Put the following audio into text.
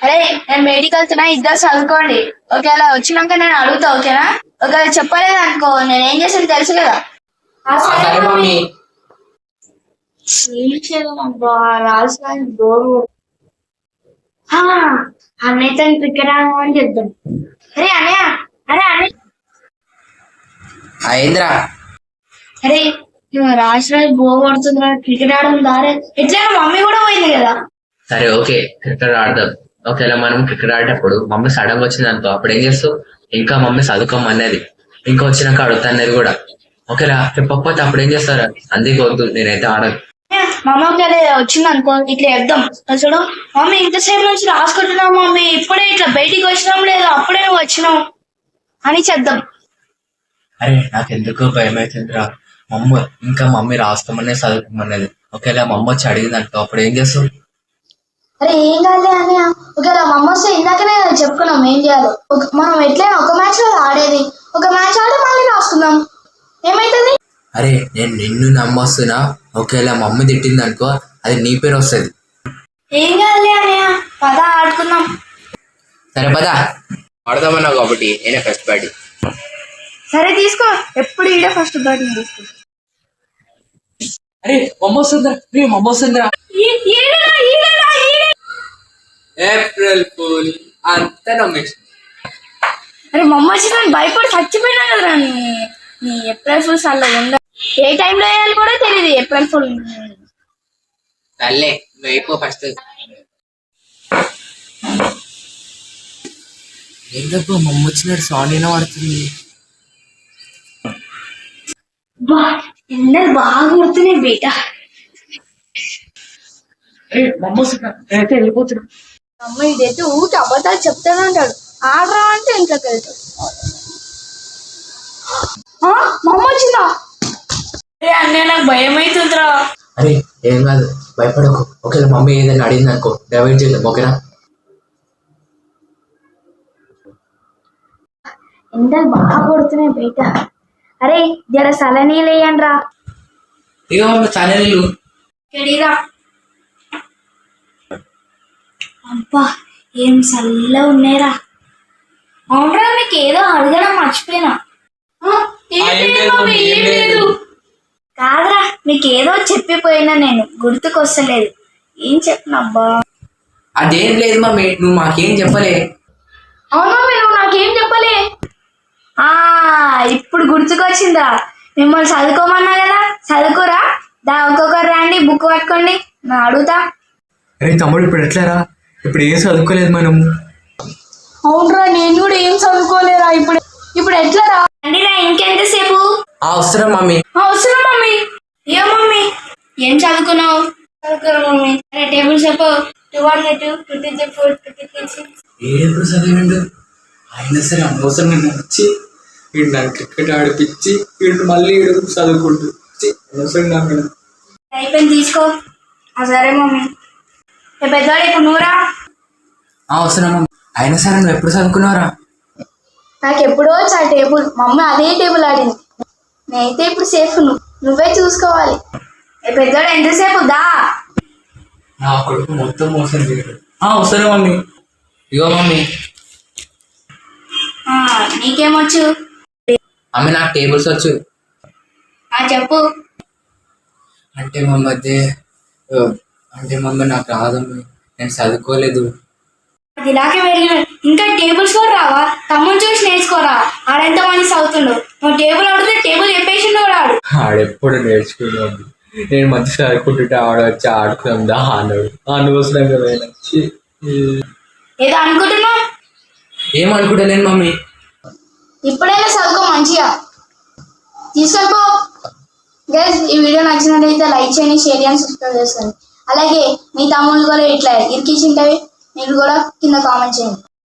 అరే నేను బయటికి వెళ్తున్నా ఇద్దరు చదువుకోండి. ఒకవేళ వచ్చినాక నేను అడుగుతా ఓకేనా? ఒకవేళ చెప్పలేదు అనుకో నేను ఏం చేసాను తెలుసు కదా. అన్నయ్యతో క్రికెట్ ఆడమని చెప్తాం అరే అన్నయ్య అరే అన్నయ్య. అయిందిరా అరే రాసి బో పడుతుందిరా క్రికెట్ ఆడడం దారే. ఎట్లా మమ్మీ కూడా పోయింది కదా. సరే ఓకే. క్రికెట్ ఆడదాం. ఒకవేళ మనం క్రికెట్ ఆడేటప్పుడు మమ్మీ సడన్గా వచ్చింది అనుకో అప్పుడు ఏం చేస్తావు? ఇంకా మమ్మీ చదువుకోమన్నది ఇంకా వచ్చినాక అడుగుతా అనేది కూడా. ఓకేలా? చెప్పకపోతే అప్పుడు ఏం చేస్తారు? అందుకే వద్దు నేనైతే ఆడదు మమ్మీ ఒకవేళ వచ్చింది అనుకో ఇట్లా చెప్దాం. చూడు మమ్మీ ఇంతసేపు నుంచి రాసుకుంటున్నావు మమ్మీ ఇప్పుడే ఇట్లా బయటికి వచ్చినాం లేదు? అప్పుడే నువ్వు వచ్చినావు అని చెప్దాం. అరే నాకు ఎందుకో భయం అవుతుందిరా మమ్మ ఇంకా మమ్మీ రాసుకోమనే చదువుకోమన్నది. ఒకవేళ మమ్మ వచ్చి అడిగింది అనుకో అప్పుడు ఏం చేస్తావు? అరే ఏం కాదులే అని ఒకవేళ మమ్మ వస్తే ఇందాకనే చెప్పుకున్నాం ఏం చేయాలో. ఒక- మనం ఎట్లయినా ఒక మ్యాచ్ ఆడేది. ఒక మ్యాచ్ ఆడి మళ్ళీ రాసుకుందాం. ఏమైతుంది? అరే నేను నిన్ను నమ్మొస్తున్నా. ఒకవేళ మమ్మీ తిట్టింది అనుకో అది నీ పేరు వస్తుంది. ఏం కాదులే అన్నయ్య. పద ఆడుకుందాం. సరే పదా. ఆడదామన్నావు కాబట్టి నేనే ఫస్ట్ బ్యాటింగ్ సరే తీసుకో. ఎప్పుడు ఈడే ఫస్ట్ బ్యాటింగ్ తీసుకో. అరే మమ్మ వస్తుందిరా. రే మమ్మ వస్తుందిరా. ఏప్రిల్ ఫుల్ అంతా నమ్మేసి అరే వచ్చి నన్ను భయపడి చచ్చిపోయినా కదరా నీ నీ ఏప్రిల్ ఫుల్స్ అలా ఉండ. ఏ టైంలో వేయాలి కూడా తెలియదు ఏప్రిల్ ఫుల్ తల్లే నువ్వు ఫస్ట్ ఎందుకు మమ్మ వచ్చినట్టు సౌండ్ పడుతుంది బా ఎండలు బాగా కొడుతున్నాయి బేట. మమ్మ నేనైతే వెళ్ళిపోతున్నా అమ్మ ఇదైతే ఊరికి అబద్ధాలు చెప్తానే ఉంటాడు ఆడరా అంటే ఇంట్లోకి వెళ్తాడు. ఆ, మమ్మ వచ్చిందా? అరే అన్నయ్య నాకు భయం అవుతుందిరా. అరే ఏం కాదు భయపడకు. ఒకవేళ మమ్మీ ఏదైనా అడిగింది అనుకో డైవర్ట్ చేద్దాం ఓకేనా? ఎండలు బాగా కొడుతున్నాయి బయట. అరే జర సలనీలు వేయండి రా ఇక ఛానల్ కెడీరా అబ్బా ఏం చల్ల ఉన్నాయిరా. అవునరా మీకు ఏదో అడగడం మర్చిపోయినా. కాదురా మీకు ఏదో చెప్పిపోయినా నేను గుర్తుకొస్తలేదు. ఏం చెప్పినబ్బా అదేం లేదు మమ్మీ నువ్వు మాకేం చెప్పలే. అవునా నాకేం చెప్పలే? ఆ ఇప్పుడు గుర్తుకొచ్చిందా మిమ్మల్ని చదువుకోమన్నా కదా? చదువుకోరా? దా ఒక్కొక్కరు రండి బుక్ పట్టుకోండి. నా అడుగుతా. అరే తమ్ముడు ఇప్పుడు ఎట్లారా? ఇప్పుడు ఏం చదువుకోలేదు మనం? అవునరా నేను కూడా ఏం చదువుకోలేరా ఇప్పుడు ఇప్పుడు ఎట్లా రా? రండిరా ఇంకెంతసేపు? ఆ వస్తున్నా మమ్మీ. అవసరం మమ్మీ. ఏ మమ్మీ? ఏం చదువుకున్నావు? చదువుకోరు మమ్మీ. అరే టేబుల్ చెప్పు. Two one two two three four two three six ఏడు చదివిండు? అయినా సరే అనవసరం నేను వచ్చి వీడు నన్ను క్రికెట్ ఆడిపించి వీడు మళ్ళీ వీడు చదువుకుంటూ ఛీ, అనవసరంగా నమ్మిన అయిపోయింది తీసుకో. ఆ సరే మమ్మీ. పెద్దవాడు ఇప్పుడు నువ్వురా? మమ్మీ అయినా సరే నువ్వు ఎప్పుడు చదువుకున్నావురా? నాకు ఎప్పుడో వచ్చి ఆ టేబుల్. మా అమ్మ అదే టేబుల్ ఆడింది. నేనైతే ఇప్పుడు సేఫ్ నువ్వు నువ్వే చూసుకోవాలి. ఏ పెద్దోడు ఎంతసేపు? దా. నా కొడుకు మొత్తం మోసం చేయడు వస్తున్నా మమ్మీ. ఇగో మమ్మీ. ఆ, నీకేమొచ్చు? మమ్మీ నాకు టేబుల్స్ వచ్చు. ఆ చెప్పు. అంటే మా మధ్య ఆ, అంటే మమ్మీ నాకు రాదమ్మ నేను చదువుకోలేదు. అది ఇలాగే పెరిగిన. ఇంకా టేబుల్స్ కూడా రావా? తమ్ముడు చూసి నేర్చుకోరా? ఆడెంత మంది చదువుతుండు? నువ్వు టేబుల్ ఆడితే టేబుల్ చెప్పేసిండు ఆడెప్పుడు నేర్చుకున్నాడు నేను మంచి చదువుకుంటుంటే ఆడ వచ్చి ఆడుకుందాం అన్నాడు. అనవసరంగా వెళ్ళొచ్చి ఏదో అనుకుంటున్నావు? ఏమనుకుంటలేను మమ్మీ. ఇప్పుడైనా చదువుకో మంచిగా. తీసుకెళ్ళిపో గైస్ ఈ వీడియో నచ్చినట్లయితే లైక్ చేయండి షేర్ చేయండి సబ్స్క్రైబ్ చేసుకోండి అలాగే మీ తమ్ముళ్ళు కూడా ఇట్లా ఉంటాయి మీరు కూడా కింద కామెంట్ చేయండి.